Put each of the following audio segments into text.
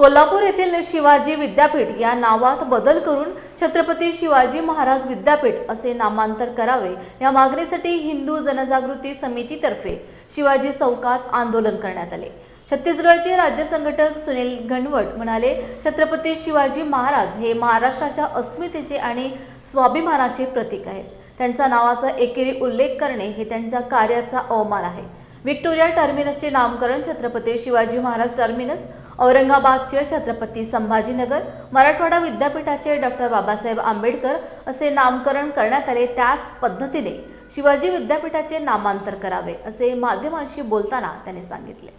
कोल्हापूर येथील शिवाजी विद्यापीठ या नावात बदल करून छत्रपती शिवाजी महाराज विद्यापीठ असे नामांतर करावे या मागणीसाठी हिंदू जनजागृती समितीतर्फे शिवाजी चौकात आंदोलन करण्यात आले. छत्तीसगडचे राज्य संघटक सुनील घनवट म्हणाले छत्रपती शिवाजी महाराज हे महाराष्ट्राच्या अस्मितेचे आणि स्वाभिमानाचे प्रतीक आहेत. त्यांच्या नावाचा एकेरी उल्लेख करणे हे त्यांच्या कार्याचा अवमान आहे. व्हिक्टोरिया टर्मिनसचे नामकरण छत्रपती शिवाजी महाराज टर्मिनस औरंगाबादचे छत्रपती संभाजीनगर मराठवाडा विद्यापीठाचे डॉक्टर बाबासाहेब आंबेडकर असे नामकरण करण्यात आले. त्याच पद्धतीने शिवाजी विद्यापीठाचे नामांतर करावे असे माध्यमांशी बोलताना त्यांनी सांगितले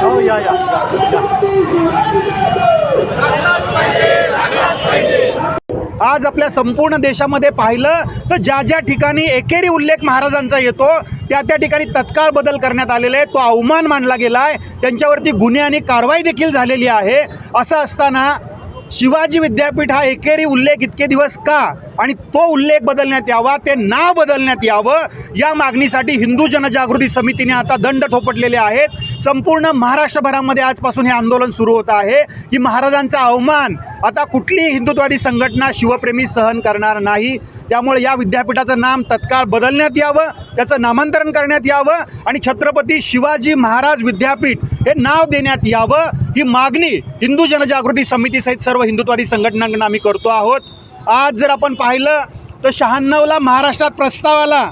हो या या आज आपल्या संपूर्ण देशामध्ये पाहिलं तर ज्या ज्या ठिकाणी एकेरी उल्लेख महाराजांचा येतो त्या त्या ठिकाणी तत्काळ बदल करण्यात आलेला आहे तो अवमान मानला गेला आहे त्यांच्यावरती गुन्हे आणि कारवाई देखील झालेली आहे. असं असताना शिवाजी विद्यापीठ हा एकेरी उल्लेख इतके दिवस का? आणि तो उल्लेख बदलण्यात यावा ते नाव बदलण्यात यावं या मागणीसाठी हिंदू जनजागृती समितीने आता दंड थोपटलेले आहेत. संपूर्ण महाराष्ट्रभरामध्ये आजपासून हे आंदोलन सुरू होत आहे. की महाराजांचा अवमान आता कुठलीही हिंदुत्वादी संघटना शिवप्रेमी सहन करणार नाही. त्यामुळे या विद्यापीठाचं नाम तत्काळ बदलण्यात यावं त्याचं नामांतरण करण्यात यावं आणि छत्रपती शिवाजी महाराज विद्यापीठ हे नाव देण्यात यावं. ही मागणी हिंदू जनजागृती समितीसहित सर्व हिंदुत्वादी संघटनांना आम्ही करतो आहोत. आज जर आपण पाहिलं तर शहाण्णवला महाराष्ट्रात प्रस्ताव आला.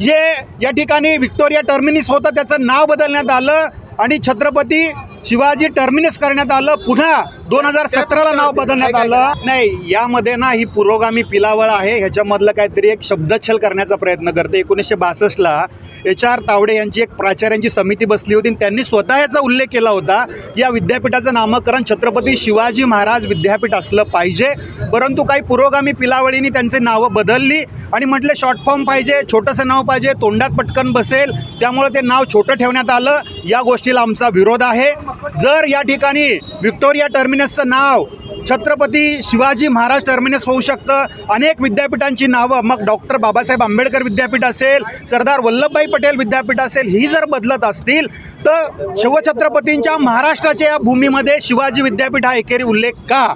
जे या ठिकाणी व्हिक्टोरिया टर्मिनस होतं त्याचं नाव बदलण्यात आलं आणि छत्रपती शिवाजी टर्मिनस करण्यात आलं. पुन्हा दोन हजार सतराला नाव बदलण्यात आलं. नाही यामध्ये ना ही पुरोगामी पिलावळ आहे. ह्याच्यामधलं काहीतरी एक शब्दच्छल करण्याचा प्रयत्न करते. एकोणीसशे बासष्टला एच आर तावडे यांची एक प्राचार्यांची समिती बसली होती आणि त्यांनी स्वतः याचा उल्लेख केला होता की या विद्यापीठाचं नामकरण छत्रपती शिवाजी महाराज विद्यापीठ असलं पाहिजे. परंतु काही पुरोगामी पिलावळींनी त्यांचे नावं बदलली आणि म्हटले शॉर्ट फॉर्म पाहिजे छोटंसं नाव पाहिजे तोंडात पटकन बसेल. त्यामुळे ते नाव छोटं ठेवण्यात आलं. या गोष्टीला आमचा विरोध आहे. जर या ठिकाणी व्हिक्टोरिया टर्मिनसचं नाव छत्रपती शिवाजी महाराज टर्मिनस होऊ शकतं अनेक विद्यापीठांची नावं मग डॉक्टर बाबासाहेब आंबेडकर विद्यापीठ असेल सरदार वल्लभभाई पटेल विद्यापीठ असेल ही जर बदलत असतील तर शिवछत्रपतींच्या महाराष्ट्राच्या या भूमीमध्ये शिवाजी विद्यापीठ हा एकेरी उल्लेख का?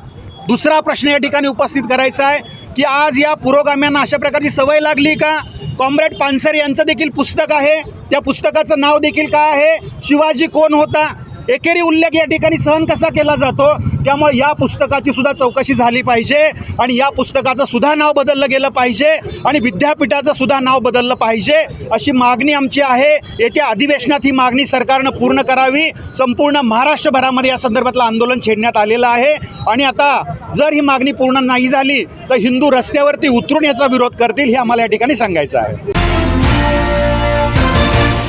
दुसरा प्रश्न या ठिकाणी उपस्थित करायचा आहे की आज या पुरोगाम्यांना अशा प्रकारची सवय लागली का? कॉम्रेड पानसर यांचं देखील पुस्तक आहे त्या पुस्तकाचं नाव देखील काय आहे? शिवाजी कोण होता? एकेरी उल्लेख या ठिकाणी सहन कसा केला जातो? त्यामुळे या पुस्तकाची सुद्धा चौकशी झाली पाहिजे आणि या पुस्तकाचं सुद्धा नाव बदललं गेलं पाहिजे आणि विद्यापीठाचं सुद्धा नाव बदललं पाहिजे अशी मागणी आमची आहे. येत्या अधिवेशनात ही मागणी सरकारनं पूर्ण करावी. संपूर्ण महाराष्ट्रभरामध्ये या संदर्भातलं आंदोलन छेडण्यात आलेलं आहे. आणि आता जर ही मागणी पूर्ण नाही झाली तर हिंदू रस्त्यावरती उतरून याचा विरोध करतील हे आम्हाला या ठिकाणी सांगायचं आहे.